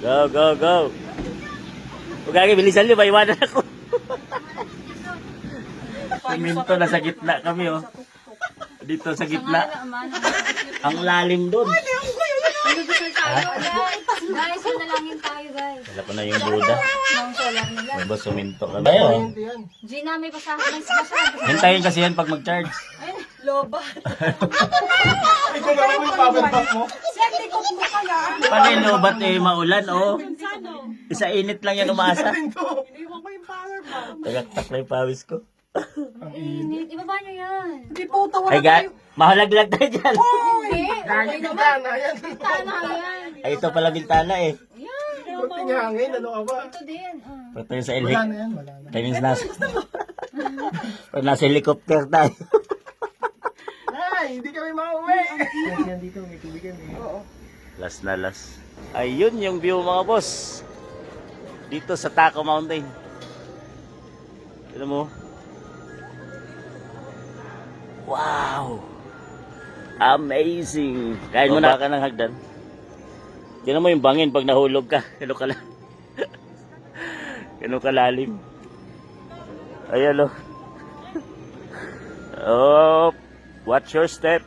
Go, go, go. Huwag kaki, bilisan niyo, maiwanan ako. Siminto, nasa gitna kami, oh. Dito sa gitna. Ang lalim doon. Guys, manalangin tayo guys. Wala ko na yung solar nila. Diba, suminto kami. Ayun. Gina, may basahan. May basahan. Hintayin kasi yan pag mag-charge. Ay, loba. Ikaw naman yung power bank mo. Pag yung lobat eh, maulan, oh. Isa init lang yan umasa. Tagaktak na yung pawis ko. Init. Ibaba nyo yan. Ay, ga, mahalaglag tayo dyan. Hindi. Hangin na na yan. Tana yan. Ay, ito pala bintana eh. Yan. Kunting hangin, ano ka ba? Ito din. Ah. Pati yung sa Wala elhik. na yan, wala na. Kaya yung nasa helicopter tayo. Ay, hindi kami makauwi. Yan dito, may tubig yan eh. Oo. Last na last. Ayun yung view mga boss. Dito sa Taco Mountain. Tignan mo. Wow! Amazing! Kain mo na ka ng hagdan. Tignan mo yung bangin pag nahulog ka. Kano ka lang. Kano kalalim. Ayan o. Oh, watch your step.